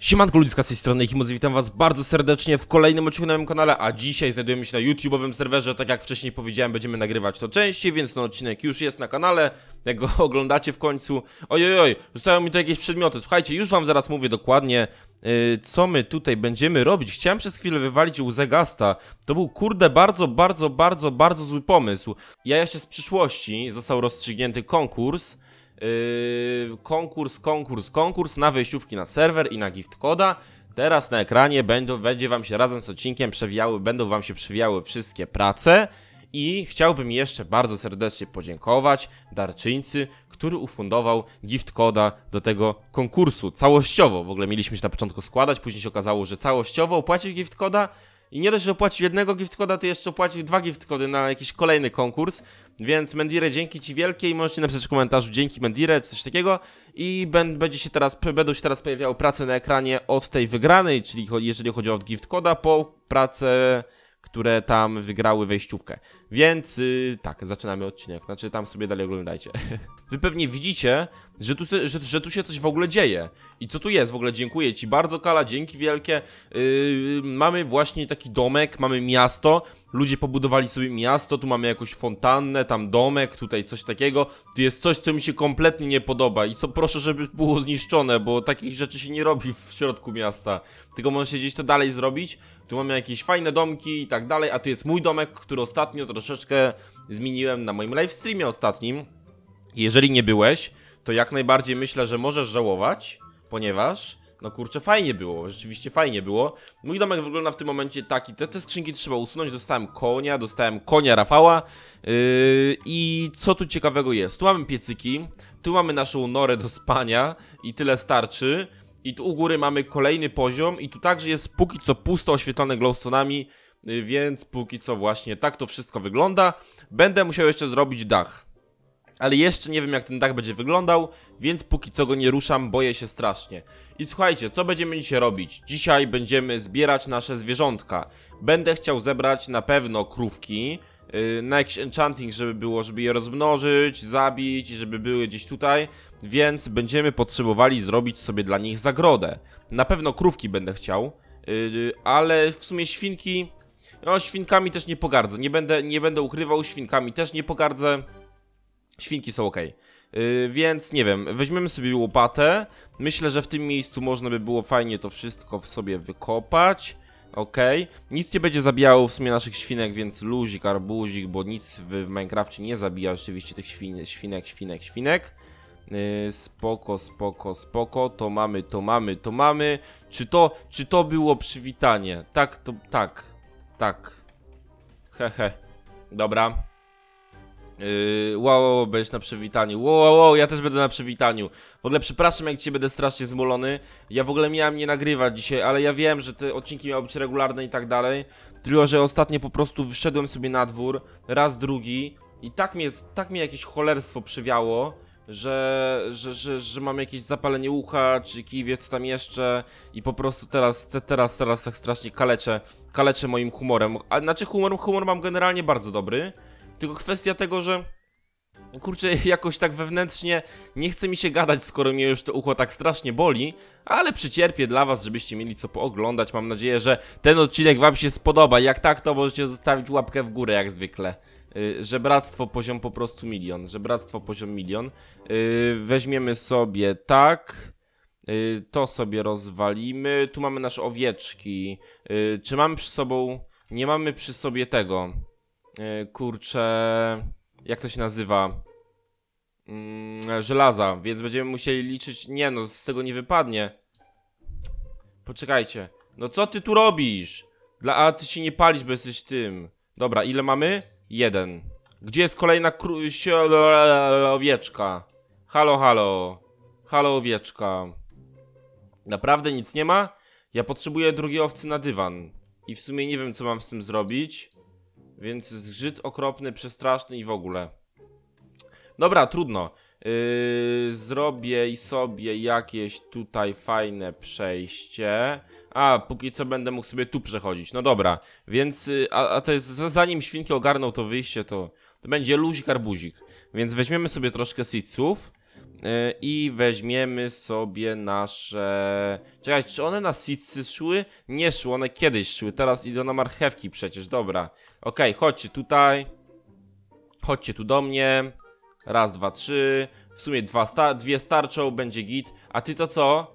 Siemanko ludzka z tej strony Himozy, witam was bardzo serdecznie w kolejnym odcinku na moim kanale, a dzisiaj znajdujemy się na YouTube'owym serwerze, tak jak wcześniej powiedziałem, będziemy nagrywać to częściej, więc ten odcinek już jest na kanale, jak go oglądacie w końcu. Ojojoj, rzucają mi tu jakieś przedmioty, słuchajcie, już wam zaraz mówię dokładnie, yy, co my tutaj będziemy robić. Chciałem przez chwilę wywalić łzę Gasta, to był kurde bardzo, bardzo, bardzo, bardzo zły pomysł. Ja jeszcze z przyszłości został rozstrzygnięty konkurs, Yy, konkurs, konkurs, konkurs na wejściówki na serwer i na gift koda. Teraz na ekranie będą, będzie wam się razem z odcinkiem przewijały, będą wam się przewijały wszystkie prace. I chciałbym jeszcze bardzo serdecznie podziękować darczyńcy, który ufundował gift koda do tego konkursu całościowo. W ogóle mieliśmy się na początku składać, później się okazało, że całościowo opłacił gift koda i nie dość, że opłacił jednego gift koda, to jeszcze opłacił dwa gift kody na jakiś kolejny konkurs. Więc Mendire, dzięki Ci wielkie i możecie napisać w komentarzu dzięki Mendire, coś takiego. I będzie się teraz, będą się teraz pojawiały prace na ekranie od tej wygranej, czyli jeżeli chodzi o gift koda, po pracę które tam wygrały wejściówkę. Więc yy, tak, zaczynamy odcinek. Znaczy tam sobie dalej oglądajcie. Wy pewnie widzicie, że tu, że, że tu się coś w ogóle dzieje. I co tu jest? W ogóle dziękuję Ci bardzo, Kala, dzięki wielkie. Yy, mamy właśnie taki domek, mamy miasto. Ludzie pobudowali sobie miasto, tu mamy jakąś fontannę, tam domek, tutaj coś takiego. Tu jest coś, co mi się kompletnie nie podoba i co proszę, żeby było zniszczone, bo takich rzeczy się nie robi w środku miasta. Tylko można się gdzieś to dalej zrobić. Tu mamy jakieś fajne domki i tak dalej, a tu jest mój domek, który ostatnio troszeczkę zmieniłem na moim livestreamie ostatnim. Jeżeli nie byłeś, to jak najbardziej myślę, że możesz żałować, ponieważ no kurczę, fajnie było, rzeczywiście fajnie było. Mój domek wygląda w tym momencie taki, te, te skrzynki trzeba usunąć, dostałem konia, dostałem konia Rafała yy, i co tu ciekawego jest? Tu mamy piecyki, tu mamy naszą norę do spania i tyle starczy. I tu u góry mamy kolejny poziom i tu także jest póki co pusto oświetlone glowstonami, yy, więc póki co właśnie tak to wszystko wygląda. Będę musiał jeszcze zrobić dach ale jeszcze nie wiem jak ten dach będzie wyglądał, więc póki co go nie ruszam, boję się strasznie. I słuchajcie, co będziemy dzisiaj robić? Dzisiaj będziemy zbierać nasze zwierzątka. Będę chciał zebrać na pewno krówki, na jakiś enchanting, żeby było, żeby je rozmnożyć, zabić, żeby były gdzieś tutaj, więc będziemy potrzebowali zrobić sobie dla nich zagrodę. Na pewno krówki będę chciał, yy, ale w sumie świnki... No, świnkami też nie pogardzę, nie będę, nie będę ukrywał, świnkami też nie pogardzę. Świnki są ok. Więc nie wiem, weźmiemy sobie łopatę. Myślę, że w tym miejscu można by było fajnie to wszystko w sobie wykopać. Ok. Nic nie będzie zabijało w sumie naszych świnek, więc luzik, arbuzik, bo nic w, Minecrafcie nie zabija rzeczywiście tych świn, świnek, świnek, świnek. Yy, spoko, spoko, spoko. To mamy, to mamy, to mamy. Czy to, czy to było przywitanie? Tak, to, tak, tak. Hehe. Dobra. Yy, wow, wow, będziesz na przywitaniu. Wow, wow, wow, ja też będę na przywitaniu. W ogóle przepraszam, jak cię będę strasznie zmulony. Ja w ogóle miałem nie nagrywać dzisiaj, ale ja wiem, że te odcinki miały być regularne i tak dalej. Tylko, że ostatnio po prostu wyszedłem sobie na dwór, raz, drugi i tak mnie, tak mnie jakieś cholerstwo przywiało, że, że, że, że mam jakieś zapalenie ucha, czy kiwiec tam jeszcze i po prostu teraz, te, teraz, teraz tak strasznie kaleczę, kaleczę moim humorem. A znaczy humor, humor mam generalnie bardzo dobry, tylko kwestia tego, że kurczę, jakoś tak wewnętrznie nie chce mi się gadać, skoro mnie już to ucho tak strasznie boli, ale przycierpię dla was, żebyście mieli co pooglądać. Mam nadzieję, że ten odcinek wam się spodoba. Jak tak, to możecie zostawić łapkę w górę, jak zwykle. Yy, żebractwo poziom po prostu milion. Żebractwo poziom milion. Yy, weźmiemy sobie tak. Yy, to sobie rozwalimy. Tu mamy nasze owieczki. Yy, czy mamy przy sobą... Nie mamy przy sobie tego kurczę, jak to się nazywa? Mm, żelaza, więc będziemy musieli liczyć. Nie no, z tego nie wypadnie. Poczekajcie. No co ty tu robisz? Dla, a ty się nie palisz, bo jesteś tym. Dobra, ile mamy? Jeden. Gdzie jest kolejna owieczka? Halo, halo. Halo, owieczka. Naprawdę nic nie ma? Ja potrzebuję drugiej owcy na dywan. I w sumie nie wiem, co mam z tym zrobić. Więc zgrzyt okropny, przestraszny i w ogóle. Dobra, trudno. Yy, zrobię i sobie jakieś tutaj fajne przejście. A, póki co będę mógł sobie tu przechodzić. No dobra, więc, yy, a, a to jest, zanim świnki ogarną to wyjście, to, to będzie luzik arbuzik. Więc weźmiemy sobie troszkę seedsów. Yy, I weźmiemy sobie nasze... Czekaj, czy one na sicy szły? Nie szły, one kiedyś szły, teraz idą na marchewki przecież, dobra. Okej, chodźcie tutaj. Chodźcie tu do mnie. Raz, dwa, trzy. W sumie dwa sta dwie starczą, będzie git. A ty to co?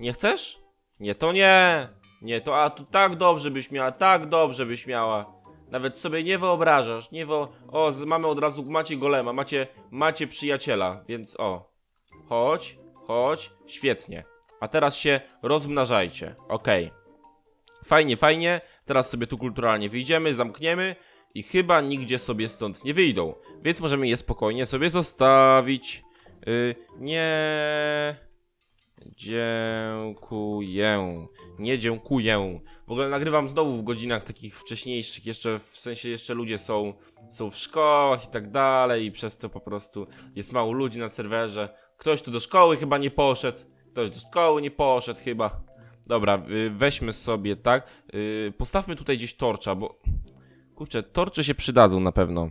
Nie chcesz? Nie, to nie. Nie, to a tu tak dobrze byś miała, tak dobrze byś miała. Nawet sobie nie wyobrażasz, nie wo... O, z, mamy od razu, macie golema, macie, macie przyjaciela, więc o. Chodź, chodź, świetnie. A teraz się rozmnażajcie, okej. Fajnie, fajnie, teraz sobie tu kulturalnie wyjdziemy, zamkniemy i chyba nigdzie sobie stąd nie wyjdą. Więc możemy je spokojnie sobie zostawić. Yy, nie... Dziękuję. Nie dziękuję. W ogóle nagrywam znowu w godzinach takich wcześniejszych, jeszcze w sensie jeszcze ludzie są, są w szkołach i tak dalej i przez to po prostu jest mało ludzi na serwerze. Ktoś tu do szkoły chyba nie poszedł, ktoś do szkoły nie poszedł chyba. Dobra, y, weźmy sobie, tak, y, postawmy tutaj gdzieś torcza, bo kurczę, torcze się przydadzą na pewno.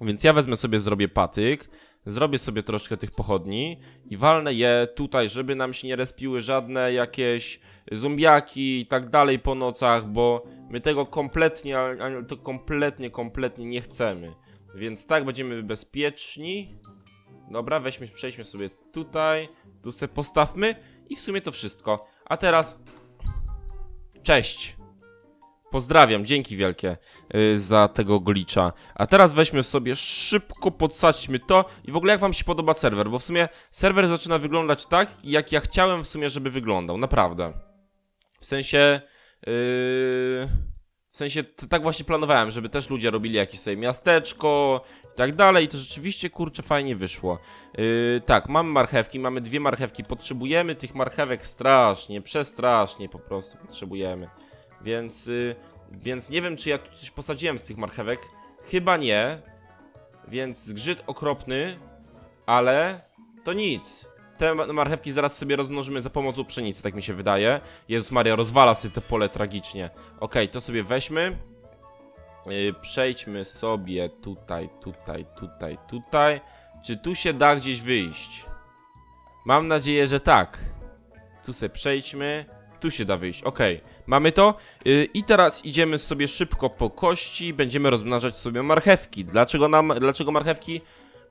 Więc ja wezmę sobie, zrobię patyk, zrobię sobie troszkę tych pochodni i walnę je tutaj, żeby nam się nie respiły żadne jakieś zombiaki i tak dalej po nocach, bo my tego kompletnie, to kompletnie, kompletnie nie chcemy. Więc tak będziemy bezpieczni. Dobra, weźmy, przejdźmy sobie tutaj, tu sobie postawmy i w sumie to wszystko. A teraz cześć. Pozdrawiam, dzięki wielkie y, za tego glitcha. A teraz weźmy sobie szybko, podsadźmy to i w ogóle jak wam się podoba serwer, bo w sumie serwer zaczyna wyglądać tak, jak ja chciałem w sumie, żeby wyglądał, naprawdę. W sensie... Yy... W sensie tak właśnie planowałem, żeby też ludzie robili jakieś sobie miasteczko i tak dalej. I to rzeczywiście kurczę fajnie wyszło. Yy, tak, mamy marchewki, mamy dwie marchewki. Potrzebujemy tych marchewek strasznie, przestrasznie po prostu potrzebujemy. Więc, yy, więc nie wiem, czy ja tu coś posadziłem z tych marchewek. Chyba nie. Więc zgrzyt okropny, ale to nic. Te ma- marchewki zaraz sobie rozmnożymy za pomocą pszenicy, tak mi się wydaje. Jezus Maria, rozwala sobie to pole tragicznie. Okej, to sobie weźmy. Yy, przejdźmy sobie tutaj, tutaj, tutaj, tutaj. Czy tu się da gdzieś wyjść? Mam nadzieję, że tak. Tu sobie przejdźmy. Tu się da wyjść, okej. Mamy to. Yy, I teraz idziemy sobie szybko po kości. Będziemy rozmnażać sobie marchewki. Dlaczego, nam, dlaczego marchewki?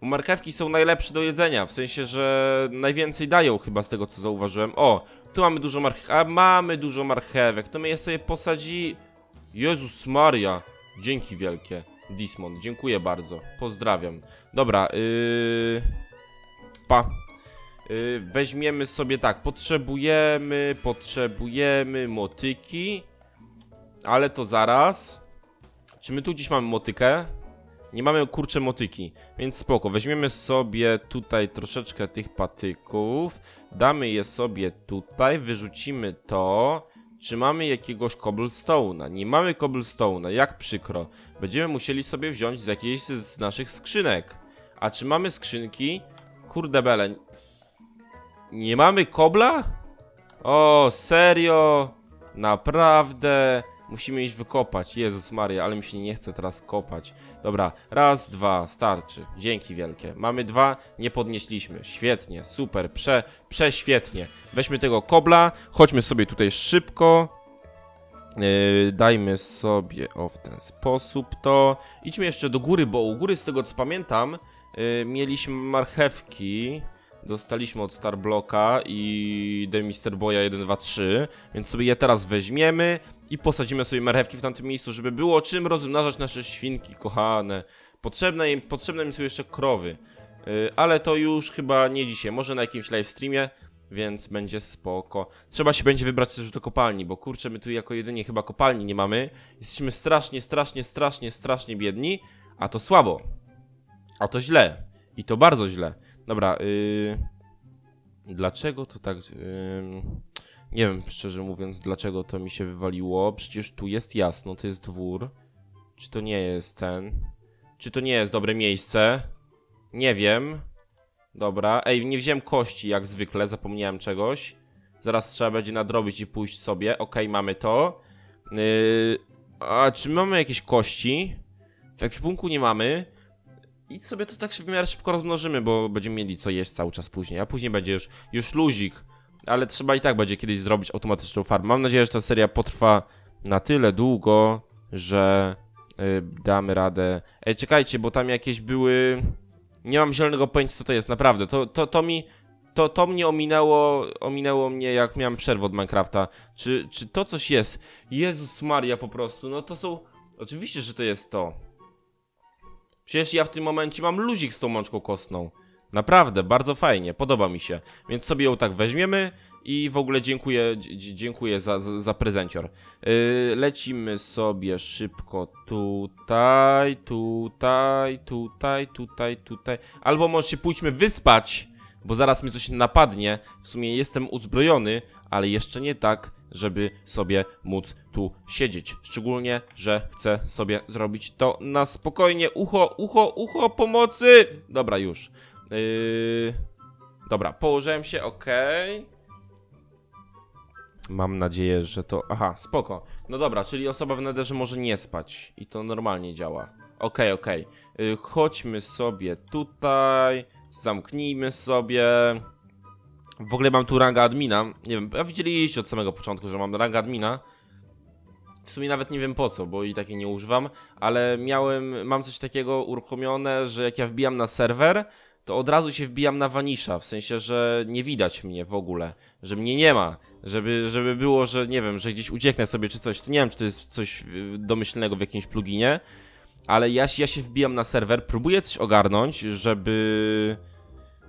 Bo marchewki są najlepsze do jedzenia, w sensie, że najwięcej dają chyba z tego co zauważyłem. O, tu mamy dużo marchewek, a mamy dużo marchewek, to my je sobie posadzi... Jezus Maria, dzięki wielkie, Dismon, dziękuję bardzo, pozdrawiam. Dobra, yy... Pa. Yy, weźmiemy sobie tak, potrzebujemy, potrzebujemy motyki, ale to zaraz. Czy my tu gdzieś mamy motykę? Nie mamy kurcze motyki, więc spoko. Weźmiemy sobie tutaj troszeczkę tych patyków, damy je sobie tutaj, wyrzucimy to. Czy mamy jakiegoś cobblestone'a? Nie mamy cobblestone'a, jak przykro. Będziemy musieli sobie wziąć z jakiejś z naszych skrzynek. A czy mamy skrzynki? Kurde bele. Nie mamy kobla? O, serio? Naprawdę? Musimy iść wykopać. Jezus Maria, ale mi się nie chce teraz kopać. Dobra, raz, dwa, starczy. Dzięki wielkie. Mamy dwa, nie podnieśliśmy. Świetnie, super, prze, prześwietnie. Weźmy tego kobla, chodźmy sobie tutaj szybko. Yy, dajmy sobie o w ten sposób to. Idźmy jeszcze do góry, bo u góry z tego co pamiętam yy, mieliśmy marchewki. Dostaliśmy od Starblocka i The Mister Boya 1, 2, 3, więc sobie je teraz weźmiemy i posadzimy sobie marchewki w tamtym miejscu, żeby było czym rozmnażać nasze świnki kochane. Potrzebne im, potrzebne mi są jeszcze krowy, yy, ale to już chyba nie dzisiaj, może na jakimś live streamie, więc będzie spoko. Trzeba się będzie wybrać też do kopalni, bo kurczę, my tu jako jedynie chyba kopalni nie mamy. Jesteśmy strasznie, strasznie, strasznie, strasznie biedni, a to słabo. A to źle. I to bardzo źle. Dobra, yy... Dlaczego to tak... Yy... Nie wiem, szczerze mówiąc, dlaczego to mi się wywaliło. Przecież tu jest jasno, to jest dwór. Czy to nie jest ten? Czy to nie jest dobre miejsce? Nie wiem. Dobra, ej, nie wziąłem kości jak zwykle, zapomniałem czegoś. Zaraz trzeba będzie nadrobić i pójść sobie. Okej, mamy to. Yy... A czy mamy jakieś kości? W ekwipunku nie mamy. I sobie to tak w miarę szybko rozmnożymy, bo będziemy mieli co jeść cały czas później, a później będzie już, już luzik. Ale trzeba i tak będzie kiedyś zrobić automatyczną farmę. Mam nadzieję, że ta seria potrwa na tyle długo, że y, damy radę. Ej, czekajcie, bo tam jakieś były... Nie mam zielonego pojęcia, co to jest, naprawdę. To, to, to mi... To, to mnie ominęło, ominęło mnie jak miałem przerwę od Minecrafta. Czy, czy to coś jest? Jezus Maria po prostu, no to są... Oczywiście, że to jest to. Przecież ja w tym momencie mam luzik z tą mączką kostną. Naprawdę, bardzo fajnie, podoba mi się. Więc sobie ją tak weźmiemy i w ogóle dziękuję, dziękuję za, za, za prezencior. Yy, lecimy sobie szybko tutaj, tutaj, tutaj, tutaj, tutaj. Albo może się pójdźmy wyspać, bo zaraz mnie coś napadnie. W sumie jestem uzbrojony, ale jeszcze nie tak, żeby sobie móc tu siedzieć. Szczególnie, że chcę sobie zrobić to na spokojnie. Ucho, ucho, ucho, pomocy! Dobra, już. Yy... Dobra, położyłem się, okej. Mam nadzieję, że to... Aha, spoko. No dobra, czyli osoba w nederze może nie spać. I to normalnie działa. Okej, okej. Yy, Chodźmy sobie tutaj. Zamknijmy sobie. W ogóle mam tu ranga admina. Nie wiem, a widzieliście od samego początku, że mam ranga admina. W sumie nawet nie wiem po co, bo i takiej nie używam, ale miałem, mam coś takiego uruchomione, że jak ja wbijam na serwer, to od razu się wbijam na Vanisha, w sensie, że nie widać mnie w ogóle, że mnie nie ma, żeby, żeby było, że nie wiem, że gdzieś ucieknę sobie czy coś, to nie wiem, czy to jest coś y, domyślnego w jakimś pluginie, ale ja, ja się wbijam na serwer, próbuję coś ogarnąć, żeby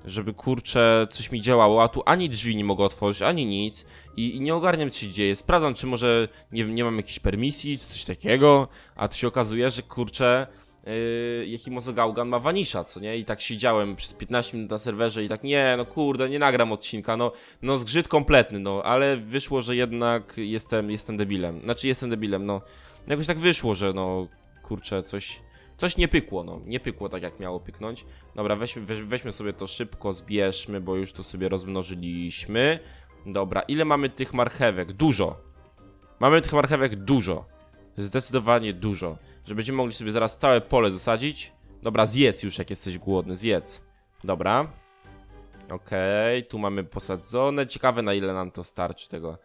żeby kurczę coś mi działało, a tu ani drzwi nie mogę otworzyć, ani nic i, i nie ogarniam co się dzieje. Sprawdzam, czy może nie, nie mam jakiejś permisji, czy coś takiego, a tu się okazuje, że kurczę yy, jaki Gaugan ma Vanisha, co nie? I tak siedziałem przez 15 minut na serwerze i tak nie, no kurde, nie nagram odcinka, no, no zgrzyt kompletny, no, ale wyszło, że jednak jestem, jestem debilem. Znaczy jestem debilem, no. Jakoś tak wyszło, że no, kurczę, coś... Coś nie pykło, no. Nie pykło tak, jak miało pyknąć. Dobra, weźmy, weź, weźmy sobie to szybko, zbierzmy, bo już to sobie rozmnożyliśmy. Dobra, ile mamy tych marchewek? Dużo. Mamy tych marchewek dużo. Zdecydowanie dużo. Że będziemy mogli sobie zaraz całe pole zasadzić. Dobra, zjedz już, jak jesteś głodny, zjedz. Dobra. Okej, tu mamy posadzone. Ciekawe, na ile nam to starczy tego.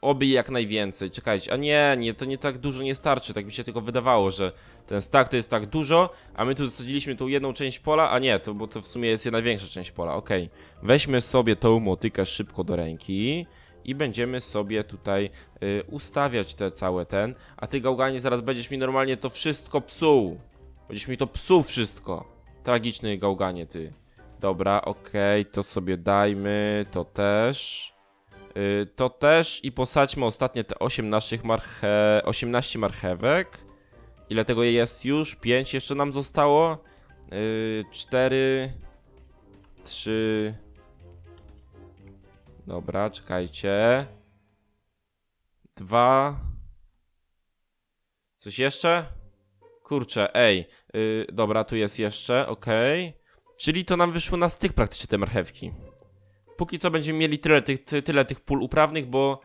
Oby jak najwięcej. Czekajcie, a nie, nie, to nie tak dużo nie starczy. Tak mi się tylko wydawało, że ten stack to jest tak dużo, a my tu zasadziliśmy tą jedną część pola, a nie, to bo to w sumie jest jedna większa część pola, okej. Weźmy sobie tą motykę szybko do ręki i będziemy sobie tutaj y, ustawiać te całe ten, a ty gałganie zaraz będziesz mi normalnie to wszystko psuł. Będziesz mi to psuł wszystko. Tragiczny gałganie ty. Dobra, okej, to sobie dajmy, to też. Y, to też i posadźmy ostatnie te 8 naszych marche... 18 marchewek. Ile tego jest już? 5 jeszcze nam zostało. Yy, 4 3 Dobra, czekajcie. 2 Coś jeszcze? Kurczę, ej. Yy, dobra, tu jest jeszcze, okej. Czyli to nam wyszło na styk praktycznie te marchewki. Póki co będziemy mieli tyle tych, ty, tyle tych pól uprawnych, bo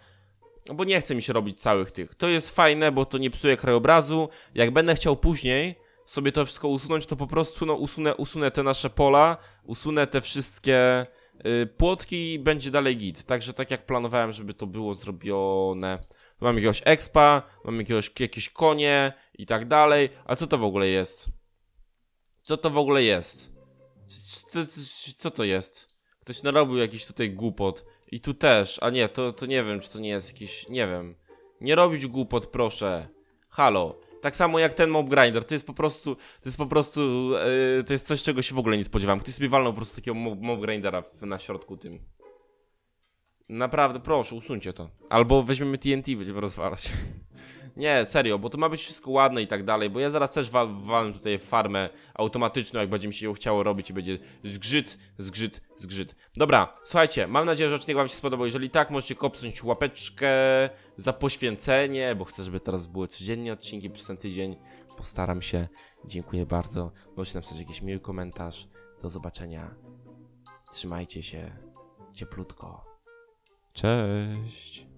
bo nie chce mi się robić całych tych. To jest fajne, bo to nie psuje krajobrazu. Jak będę chciał później sobie to wszystko usunąć, to po prostu no, usunę, usunę te nasze pola, usunę te wszystkie y, płotki i będzie dalej git. Także tak jak planowałem, żeby to było zrobione. Mam jakiegoś expa, mam jakiegoś, jakieś konie i tak dalej. A co to w ogóle jest? Co to w ogóle jest? Co, co, co to jest? Ktoś narobił jakiś tutaj głupot. I tu też, a nie, to, to nie wiem, czy to nie jest jakiś, nie wiem. Nie robić głupot, proszę. Halo. Tak samo jak ten mob grinder, to jest po prostu, to jest po prostu, yy, to jest coś, czego się w ogóle nie spodziewałem. Ktoś sobie walnął po prostu takiego mob, mob grindera w, na środku tym. Naprawdę, proszę, usuńcie to. Albo weźmiemy TNT, będziemy rozwalać. Nie, serio, bo to ma być wszystko ładne i tak dalej, bo ja zaraz też wal, walę tutaj farmę automatyczną, jak będzie mi się ją chciało robić i będzie zgrzyt, zgrzyt, zgrzyt. Dobra, słuchajcie, mam nadzieję, że odcinek wam się spodobał, jeżeli tak, możecie kopnąć łapeczkę za poświęcenie, bo chcę, żeby teraz były codziennie odcinki przez ten tydzień. Postaram się, dziękuję bardzo, możecie napisać jakiś miły komentarz, do zobaczenia, trzymajcie się, cieplutko, cześć.